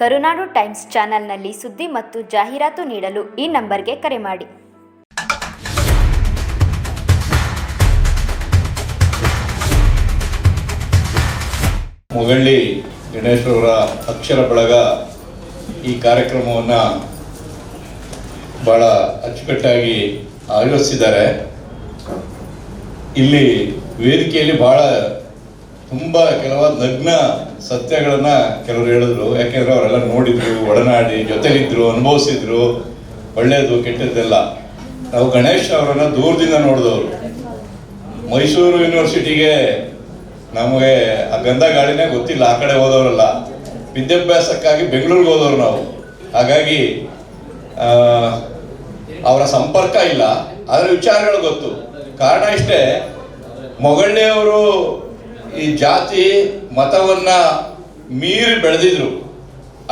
ಕರುನಾಡು times ಚಾನೆಲ್ನಲ್ಲಿ ಸುದ್ದಿ ಮತ್ತು ಜಾಹೀರಾತು ನೀಡಲು ಈ ನಂಬರ್ಗೆ ಕರೆ ಮಾಡಿ. ಮೊಗಳ್ಳಿ ಗಣೇಶ್ವರ ಅಕ್ಷರ ಬಳಗ ಈ ಕಾರ್ಯಕ್ರಮವನ್ನು ಭಾಳ ಅಚ್ಚುಕಟ್ಟಾಗಿ ಆಯೋಜಿಸಿದ್ದಾರೆ. ಇಲ್ಲಿ ವೇದಿಕೆಯಲ್ಲಿ ಭಾಳ ತುಂಬ ಕೆಲವಾದ ನಗ್ನ ಸತ್ಯಗಳನ್ನ ಕೆಲವರು ಹೇಳಿದ್ರು. ಯಾಕೆಂದ್ರೆ ಅವರೆಲ್ಲ ನೋಡಿದ್ರು, ಒಡನಾಡಿ, ಜೊತೆಲಿದ್ರು, ಅನುಭವಿಸಿದ್ರು. ಒಳ್ಳೆಯದು ಕೆಟ್ಟದ್ದೆಲ್ಲ. ನಾವು ಗಣೇಶ್ ಅವರನ್ನ ದೂರದಿಂದ ನೋಡಿದವರು. ಮೈಸೂರು ಯೂನಿವರ್ಸಿಟಿಗೆ ನಮಗೆ ಆ ಗಂಧ ಗಾಳಿನೇ ಗೊತ್ತಿಲ್ಲ. ಆ ಕಡೆ ಹೋದವರಲ್ಲ. ವಿದ್ಯಾಭ್ಯಾಸಕ್ಕಾಗಿ ಬೆಂಗಳೂರಿಗೆ ಹೋದವರು ನಾವು. ಹಾಗಾಗಿ ಅವರ ಸಂಪರ್ಕ ಇಲ್ಲ. ಆದರೆ ವಿಚಾರಗಳು ಗೊತ್ತು. ಕಾರಣ ಇಷ್ಟೇ. ಮೊಗಳ್ಳಿಯವರು ಈ ಜಾತಿ ಮತವನ್ನ ಮೀರಿ ಬೆಳೆದಿದ್ರು.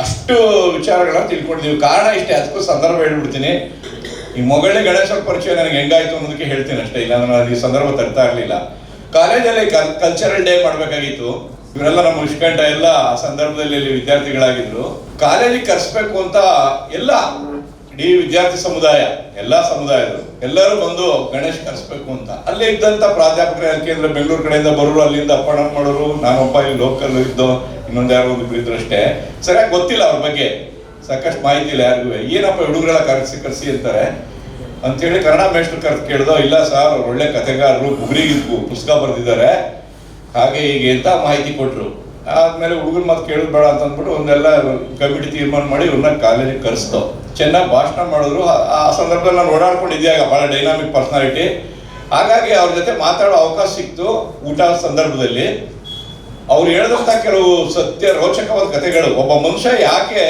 ಅಷ್ಟು ವಿಚಾರಗಳನ್ನ ತಿಳ್ಕೊಂಡಿದ್ದೀವಿ ಕಾರಣ ಇಷ್ಟೇ, ಅದಕ್ಕೂ ಸಂದರ್ಭ ಹೇಳ್ಬಿಡ್ತೀನಿ. ಈ ಮೊಗಳೆ ಗಣೇಶನ ಪರಿಚಯ ನನಗೆ ಹೆಂಗಾಯ್ತು ಅನ್ನೋದಕ್ಕೆ ಹೇಳ್ತೀನಿ ಅಷ್ಟೇ. ಇಲ್ಲ ನಾನು ಈ ಸಂದರ್ಭ ತರ್ತಾ ಇರಲಿಲ್ಲ. ಕಾಲೇಜಲ್ಲಿ ಕಲ್ಚರಲ್ ಡೇ ಮಾಡಬೇಕಾಗಿತ್ತು. ಇವರೆಲ್ಲ ನಮ್ಮ ಮುಷ್ಕಂಠ ಎಲ್ಲ ಸಂದರ್ಭದಲ್ಲಿ ವಿದ್ಯಾರ್ಥಿಗಳಾಗಿದ್ರು. ಕಾಲೇಜಿಗೆ ಕರೆಸ್ಬೇಕು ಅಂತ ಎಲ್ಲ ಇಡೀ ವಿದ್ಯಾರ್ಥಿ ಸಮುದಾಯ, ಎಲ್ಲಾ ಸಮುದಾಯದವರು, ಎಲ್ಲರೂ ಬಂದು ಗಣೇಶ್ ಕರೆಸ್ಬೇಕು ಅಂತ. ಅಲ್ಲೇ ಇದ್ದಂತ ಪ್ರಾಧ್ಯಾಪಕರು ಯಾಕೆಂದ್ರೆ ಬೆಂಗಳೂರು ಕಡೆಯಿಂದ ಬರೋರು ಅಲ್ಲಿಂದ ಅಪ್ಪಣ ಮಾಡೋರು. ನಾನೊಬ್ಬ ಇಲ್ಲಿ ಲೋಕಲ್ ಇದ್ದೋ ಇನ್ನೊಂದು ಯಾರೋ ಒಂದು ಇದ್ರು ಅಷ್ಟೇ. ಸರಿಯಾಗಿ ಗೊತ್ತಿಲ್ಲ ಅವ್ರ ಬಗ್ಗೆ. ಸಾಕಷ್ಟು ಮಾಹಿತಿ ಇಲ್ಲ ಯಾರಿಗೂ. ಏನಪ್ಪ ಹುಡುಗರೆಲ್ಲ ಕರೆಸಿ ಕರೆಸಿ ಅಂತಾರೆ. ಅಂತೇಳಿ ಕನ್ನಡ ಮೇಷ್ಟ್ರು ಕರೆದು ಕೇಳ್ದೋ, ಇಲ್ಲ ಸರ್ ಒಳ್ಳೆ ಕಥೆಗಾರರು ಬುಗುರಿ ಪುಸ್ತಕ ಬರೆದಿದ್ದಾರೆ. ಹಾಗೆ ಹೀಗೆ ಅಂತ ಮಾಹಿತಿ ಕೊಟ್ಟರು ಆದ್ಮೇಲೆ ಹುಡುಗರ ಮಾತು ಕೇಳೋದು ಬೇಡ ಅಂತ ಅಂದ್ಬಿಟ್ಟು ಒಂದೆಲ್ಲ ಕಮಿಟಿ ತೀರ್ಮಾನ ಮಾಡಿ ಇವ್ರನ್ನ ಕಾಲೇಜಿಗೆ ಕರೆಸ್ತೋ ಚೆನ್ನಾಗಿ ಭಾಷಣ ಮಾಡಿದ್ರು ಆ- ಸಂದರ್ಭದಲ್ಲಿ ನಾನು ಓಡಾಡ್ಕೊಂಡಿದ್ದೆ ಭಾಳ ಡೈನಾಮಿಕ್ ಪರ್ಸನಾಲಿಟಿ ಹಾಗಾಗಿ ಅವ್ರ ಜೊತೆ ಮಾತಾಡೋ ಅವಕಾಶ ಸಿಕ್ತು ಊಟ ಸಂದರ್ಭದಲ್ಲಿ. ಅವ್ರು ಹೇಳಿದಂಥ ಕೆಲವು ಸತ್ಯ ರೋಚಕವಾದ ಕಥೆಗಳು, ಒಬ್ಬ ಮನುಷ್ಯ ಯಾಕೆ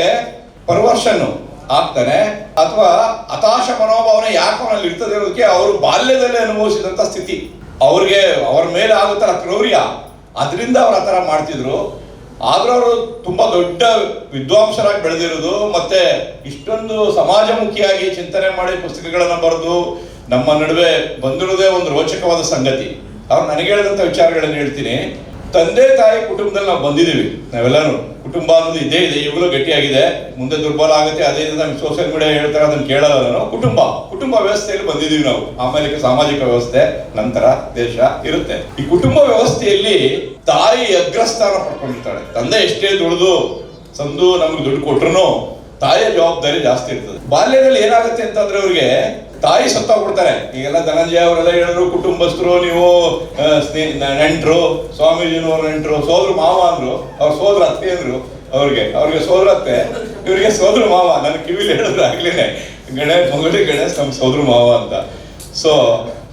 ಪರ್ವರ್ಷನ್ ಆಗ್ತಾನೆ ಅಥವಾ ಹತಾಶ ಮನೋಭಾವನೆ ಯಾಕೆ ಅವನಲ್ಲಿ ಇರ್ತದೆ ಇರೋದಕ್ಕೆ ಅವರು ಬಾಲ್ಯದಲ್ಲೇ ಅನುಭವಿಸಿದಂತ ಸ್ಥಿತಿ. ಅವ್ರಿಗೆ ಅವ್ರ ಮೇಲೆ ಆಗುತ್ತಲ್ಲ ಕ್ರೌರ್ಯ, ಅದರಿಂದ ಅವ್ರು ಆ ಥರ ಮಾಡ್ತಿದ್ರು. ಆದ್ರೂ ಅವರು ತುಂಬಾ ದೊಡ್ಡ ವಿದ್ವಾಂಸರಾಗಿ ಬೆಳೆದಿರೋದು ಮತ್ತೆ ಇಷ್ಟೊಂದು ಸಮಾಜಮುಖಿಯಾಗಿ ಚಿಂತನೆ ಮಾಡಿ ಪುಸ್ತಕಗಳನ್ನು ಬರೆದು ನಮ್ಮ ನಡುವೆ ಬಂದಿರೋದೇ ಒಂದು ರೋಚಕವಾದ ಸಂಗತಿ. ಅವ್ರು ನನಗೆ ಹೇಳಿದಂತ ವಿಚಾರಗಳನ್ನು ಹೇಳ್ತೀನಿ. ತಂದೆ ತಾಯಿ ಕುಟುಂಬದಲ್ಲಿ ನಾವು ಬಂದಿದ್ದೀವಿ. ನಾವೆಲ್ಲರೂ ಕುಟುಂಬ ಅನ್ನೋದು ಇದೇ ಇದೆ, ಈಗಲೂ ಗಟ್ಟಿಯಾಗಿದೆ. ಮುಂದೆ ದುರ್ಬಲ ಆಗುತ್ತೆ, ಅದೇ ನಮ್ಗೆ ಸೋಷಿಯಲ್ ಮೀಡಿಯಾ ಹೇಳ್ತಾರೆ, ಅದನ್ನ ಕೇಳಲ್ಲ ನಾವು. ಕುಟುಂಬ ಕುಟುಂಬ ವ್ಯವಸ್ಥೆಯಲ್ಲಿ ಬಂದಿದ್ದೀವಿ ನಾವು. ಆಮೇಲೆ ಸಾಮಾಜಿಕ ವ್ಯವಸ್ಥೆ, ನಂತರ ದೇಶ ಇರುತ್ತೆ. ಈ ಕುಟುಂಬ ವ್ಯವಸ್ಥೆಯಲ್ಲಿ ತಾಯಿ ಅಗ್ರಸ್ಥಾನ ಪಡ್ಕೊಂಡಿರ್ತಾಳೆ. ತಂದೆ ಎಷ್ಟೇ ದುಡಿದು ಸಂದು ನಮ್ಗೆ ದುಡ್ಡು ಕೊಟ್ರು ತಾಯಿಯ ಜವಾಬ್ದಾರಿ ಜಾಸ್ತಿ ಇರ್ತದೆ. ಬಾಲ್ಯದಲ್ಲಿ ಏನಾಗುತ್ತೆ ಅಂತಂದ್ರೆ ಅವ್ರಿಗೆ ತಾಯಿ ಸತ್ತೋಗ್ಬಿಡ್ತಾರೆ ಈಗೆಲ್ಲ ಧನಂಜಯ ಅವರೆಲ್ಲ ಹೇಳಿದ್ರು, ಕುಟುಂಬಸ್ಥರು, ನೀವು ನೆಂಟರು, ಸ್ವಾಮೀಜಿನವ್ರ ನೆಂಟ್ರು, ಸೋದ್ರ ಮಾವ ಅಂದ್ರು. ಅವ್ರ ಸೋದ್ರ ಅತ್ತೆ ಅಂದ್ರು ಅವ್ರಿಗೆ. ಅವ್ರಿಗೆ ಸೋದ್ರ ಅತ್ತೆ, ಇವರಿಗೆ ಸೋದ್ರ ಮಾವ. ನನ್ನ ಕಿವಿಲಿ ಹೇಳಿದ್ರು ಆಗ್ಲೇನೆ. ಗಣೇಶ್ ಮಗಳಿ ಗಣೇಶ್ ನಮ್ಮ ಸೋದ್ರ ಮಾವ ಅಂತ. ಸೊ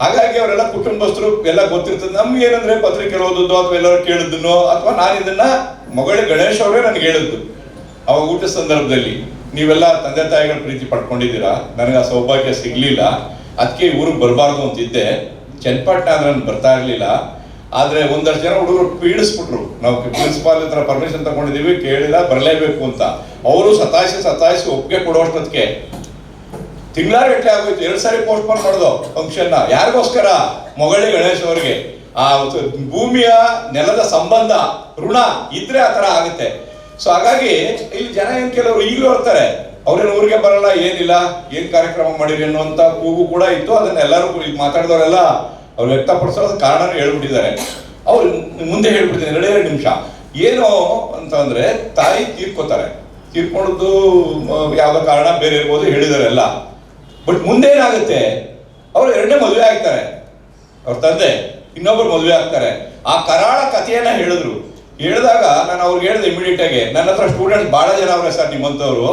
ಹಾಗಾಗಿ ಅವರೆಲ್ಲ ಕುಟುಂಬಸ್ಥರು, ಎಲ್ಲ ಗೊತ್ತಿರ್ತದೆ. ನಮ್ಗೆ ಏನಂದ್ರೆ ಪತ್ರಿಕೆ ಓದೋದು ಅಥವಾ ಎಲ್ಲರೂ ಕೇಳಿದ್ನೋ ಅಥವಾ ನಾನು ಇದನ್ನ ಮಗಳಿ ಗಣೇಶ್ ಅವರೇ ನನಗೆ ಹೇಳಿದ್ದು. ಅವಾಗ ಊಟ ಸಂದರ್ಭದಲ್ಲಿ. ನೀವೆಲ್ಲ ತಂದೆ ತಾಯಿಗಳ ಪ್ರೀತಿ ಪಡ್ಕೊಂಡಿದ್ದೀರಾ? ನನಗೆ ಆ ಸೌಭಾಗ್ಯ ಸಿಗ್ಲಿಲ್ಲ. ಅದಕ್ಕೆ ಊರಿಗೆ ಬರಬಾರ್ದು ಅಂತಿದ್ದೆ. ಚನ್ನಪಟ್ಟಣ ಅಂದ್ರೆ ನಾನು ಬರ್ತಾ ಇರಲಿಲ್ಲ. ಆದ್ರೆ ಒಂದಷ್ಟು ಜನ ಹುಡುಗರು ಪೀಡಿಸ್ಬಿಟ್ರು. ನಾವು ಪ್ರಿನ್ಸಿಪಾಲ್ ಹತ್ರ ಪರ್ಮಿಷನ್ ತಗೊಂಡಿದ್ದೀವಿ, ಕೇಳಿಲ್ಲ, ಬರಲೇಬೇಕು ಅಂತ. ಅವರು ಸತಾಯಿಸಿ ಸತಾಯಿಸಿ ಒಪ್ಪಿಗೆ ಕೊಡುವಷ್ಟೊತ್ತಿಗೆ ತಿಂಗಳಾರು ಗಟ್ಟಲೆ ಆಗೋಯ್ತು. ಎರಡು ಸಾರಿ ಪೋಸ್ಟ್ ಪೋನ್ ಮಾಡೋದು ಫಂಕ್ಷನ್ನ. ಯಾರಿಗೋಸ್ಕರ? ಮೊಗಳಿ ಗಣೇಶ್ ಅವರಿಗೆ. ಆ ಭೂಮಿಯ ನೆಲದ ಸಂಬಂಧ ಋಣ ಇದ್ರೆ ಆ ಥರ ಆಗುತ್ತೆ. ಸೊ ಹಾಗಾಗಿ ಇಲ್ಲಿ ಜನ ಏನ್ ಕೆಲವರು ಈಗಲೂ ಇರ್ತಾರೆ ಅವ್ರೇನು ಊರಿಗೆ ಬರಲ್ಲ, ಏನಿಲ್ಲ, ಏನ್ ಕಾರ್ಯಕ್ರಮ ಮಾಡಿರಿ ಅನ್ನುವಂತ ಕೂಗು ಕೂಡ ಇತ್ತು. ಅದನ್ನ ಎಲ್ಲರೂ ಈಗ ಮಾತಾಡಿದವರೆಲ್ಲ ಅವ್ರು ವ್ಯಕ್ತಪಡಿಸೋ ಕಾರಣ ಹೇಳ್ಬಿಟ್ಟಿದ್ದಾರೆ. ಅವ್ರು ಮುಂದೆ ಹೇಳ್ಬಿಟ್ಟಿದ್ದಾರೆ ಎರಡೇ, ಎರಡು ನಿಮಿಷ. ಏನು ಅಂತಂದ್ರೆ ತಾಯಿ ತೀರ್ಕೋತಾರೆ. ತೀರ್ಕೊಂಡದ್ದು ಯಾವ ಕಾರಣ, ಬೇರೆ ಇರ್ಬೋದು ಹೇಳಿದಾರೆ ಎಲ್ಲ. ಬಟ್ ಮುಂದೆ ಏನಾಗುತ್ತೆ, ಅವ್ರು ಎರಡನೇ ಮದುವೆ ಆಗ್ತಾರೆ. ಅವ್ರ ತಂದೆ ಇನ್ನೊಬ್ರು ಮದುವೆ ಆಗ್ತಾರೆ. ಆ ಕರಾಳ ಕಥೆಯನ್ನ ಹೇಳಿದ್ರು. ಹೇಳಿದಾಗ ನಾನು ಅವ್ರಿಗೆ ಹೇಳಿದೆ ಇಮಿಡಿಯೇಟ್ ಆಗಿ, ನನ್ನ ಹತ್ರ ಸ್ಟೂಡೆಂಟ್ ಬಹಳ ಜನ ಅವ್ರೆ ಸರ್ ನಿಮ್ಮಂಥವ್ರು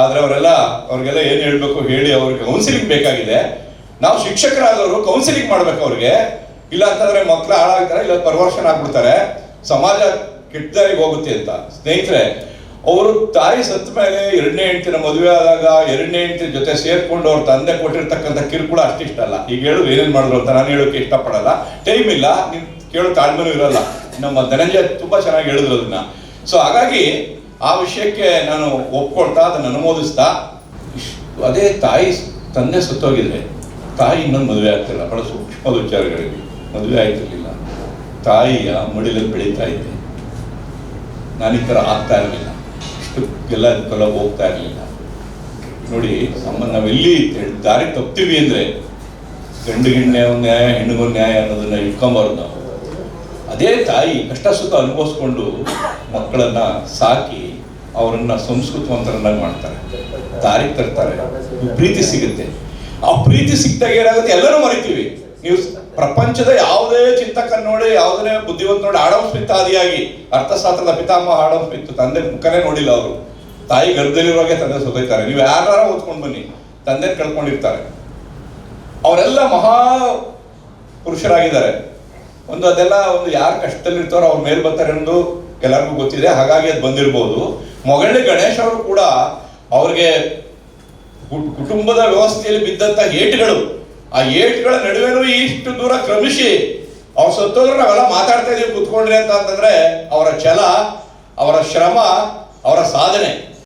ಆದ್ರೆ ಅವರೆಲ್ಲ ಅವ್ರಿಗೆಲ್ಲ ಏನ್ ಹೇಳ್ಬೇಕು ಹೇಳಿ ಅವ್ರಿಗೆ ಕೌನ್ಸಿಲಿಂಗ್ ಬೇಕಾಗಿದೆ. ನಾವು ಶಿಕ್ಷಕರಾದವರು ಕೌನ್ಸಿಲಿಂಗ್ ಮಾಡ್ಬೇಕು ಅವ್ರಿಗೆ. ಇಲ್ಲ ಅಂತಂದ್ರೆ ಮಕ್ಳು ಹಾಳಾಗ್ತಾರೆ, ಇಲ್ಲ ಪರ್ವರ್ಷನ್ ಆಗ್ಬಿಡ್ತಾರೆ. ಸಮಾಜ ಕೆಟ್ಟದಾಗಿ ಹೋಗುತ್ತೆ ಅಂತ. ಸ್ನೇಹಿತರೆ, ಅವರು ತಾಯಿ ಸತ್ತ ಮೇಲೆ ಎರಡನೇ ಹೆಂಡತಿನ ಮದುವೆ ಆದಾಗ ಎರಡನೇ ಹೆಂಡತಿ ಜೊತೆ ಸೇರ್ಕೊಂಡು ಅವ್ರ ತಂದೆ ಕೊಟ್ಟಿರ್ತಕ್ಕಂಥ ಕಿರುಕುಳ ಅಷ್ಟಿಷ್ಟಲ್ಲ. ಈಗ ಹೇಳು ಏನೇನ್ ಮಾಡಿದ್ರು ಅಂತ ನಾನು ಹೇಳೋಕೆ ಇಷ್ಟಪಡಲ್ಲ. ಟೈಮ್ ಇಲ್ಲ ನಿಮ್ ಕೇಳೋ ತಾಳ್ಮೆನೂ ಇರಲ್ಲ. ನಮ್ಮ ಧನಂಜಯ ತುಂಬಾ ಚೆನ್ನಾಗಿ ಹೇಳಿದ್ರು ಅದನ್ನ. ಸೊ ಹಾಗಾಗಿ ಆ ವಿಷಯಕ್ಕೆ ನಾನು ಒಪ್ಕೊಳ್ತಾ, ಅದನ್ನು ಅನುಮೋದಿಸ್ತಾ ಅದೇ ತಾಯಿ ತಂದೆ ಸತ್ತೋಗಿದ್ರೆ, ತಾಯಿ ಇನ್ನೊಂದು ಮದುವೆ ಆಗ್ತಿಲ್ಲ. ಬಹಳ ಸೂಕ್ಷ್ಮದ ವಿಚಾರಗಳಿಗೆ. ಮದುವೆ ಆಯ್ತಿರ್ಲಿಲ್ಲ. ತಾಯಿಯ ಮಡಿಲಲ್ಲಿ ಬೆಳೀತಾ ಇದ್ದೆ. ನಾನು ಈ ಥರ ಆಗ್ತಾ ಇರಲಿಲ್ಲ. ಇಷ್ಟಕ್ಕೆಲ್ಲ ಅದಕ್ಕೆಲ್ಲ ಹೋಗ್ತಾ ಇರಲಿಲ್ಲ. ನೋಡಿ, ನಮ್ಮ ನಾವೆಲ್ಲಿ ದಾರಿ ತಪ್ತೀವಿ ಅಂದರೆ ಗಂಡಿಗೆ ಒಂದು ನ್ಯಾಯ ಹೆಣ್ಣಿಗೊಂದು ನ್ಯಾಯ ಅನ್ನೋದನ್ನ ಇಟ್ಕೊಂಬಾರ್ದು ನಾವು. ಅದೇ ತಾಯಿ ಕಷ್ಟ ಸುಖ ಅನುಭವಿಸ್ಕೊಂಡು ಮಕ್ಕಳನ್ನ ಸಾಕಿ ಅವರನ್ನ ಸಂಸ್ಕೃತವಂತರನ್ನಾಗಿ ಮಾಡ್ತಾರೆ. ತಾರಿ ತರ್ತಾರೆ. ಪ್ರೀತಿ ಸಿಗುತ್ತೆ. ಆ ಪ್ರೀತಿ ಸಿಕ್ತಾಗ ಏನಾಗುತ್ತೆ? ಎಲ್ಲರೂ ಮರಿತೀವಿ. ನೀವು ಪ್ರಪಂಚದ ಯಾವುದೇ ಚಿಂತಕನ್ ನೋಡಿ, ಯಾವುದೇ ಬುದ್ಧಿವಂತ ನೋಡಿ ಆಡಮ್ ಸ್ಮಿತ್ ಆದಿಯಾಗಿ, ಅರ್ಥಶಾಸ್ತ್ರದ ಪಿತಾಮಹ ಆಡಮ್ ಸ್ಮಿತ್ ತಂದೆ ಮುಖನೇ ನೋಡಿಲ್ಲ ಅವರು. ತಾಯಿ ಗರ್ಭದಲ್ಲಿರುವಾಗೆ ತಂದೆ ಸೊತೈತಾರೆ ನೀವು ಯಾರು ಓದ್ಕೊಂಡು ಬನ್ನಿ. ತಂದೆ ಕಳ್ಕೊಂಡಿರ್ತಾರೆ. ಅವರೆಲ್ಲ ಮಹಾ ಪುರುಷರಾಗಿದ್ದಾರೆ ಒಂದು ಅದೆಲ್ಲ ಒಂದು ಯಾರು ಕಷ್ಟದಲ್ಲಿರ್ತಾರೋ ಅವ್ರ ಮೇಲೆ ಬರ್ತಾರೆ ಅನ್ನೋದು ಎಲ್ಲರಿಗೂ ಗೊತ್ತಿದೆ. ಹಾಗಾಗಿ ಅದು ಬಂದಿರ್ಬೋದು. ಮೊಗಳ್ಳಿ ಗಣೇಶ್ ಅವರು ಕೂಡ ಅವ್ರಿಗೆ ಕುಟುಂಬದ ವ್ಯವಸ್ಥೆಯಲ್ಲಿ ಬಿದ್ದಂತ ಏಟುಗಳು. ಆ ಏಟುಗಳ ನಡುವೆನೂ ಇಷ್ಟು ದೂರ ಕ್ರಮಿಸಿ ಅವ್ರ ಸತ್ತೋದ್ರೆ ನಾವೆಲ್ಲ ಮಾತಾಡ್ತಾ ಇದೀವಿ, ಕುತ್ಕೊಂಡ್ರಿ ಅಂತ ಅಂತಂದ್ರೆ ಅವರ ಛಲ, ಅವರ ಶ್ರಮ, ಅವರ ಸಾಧನೆ.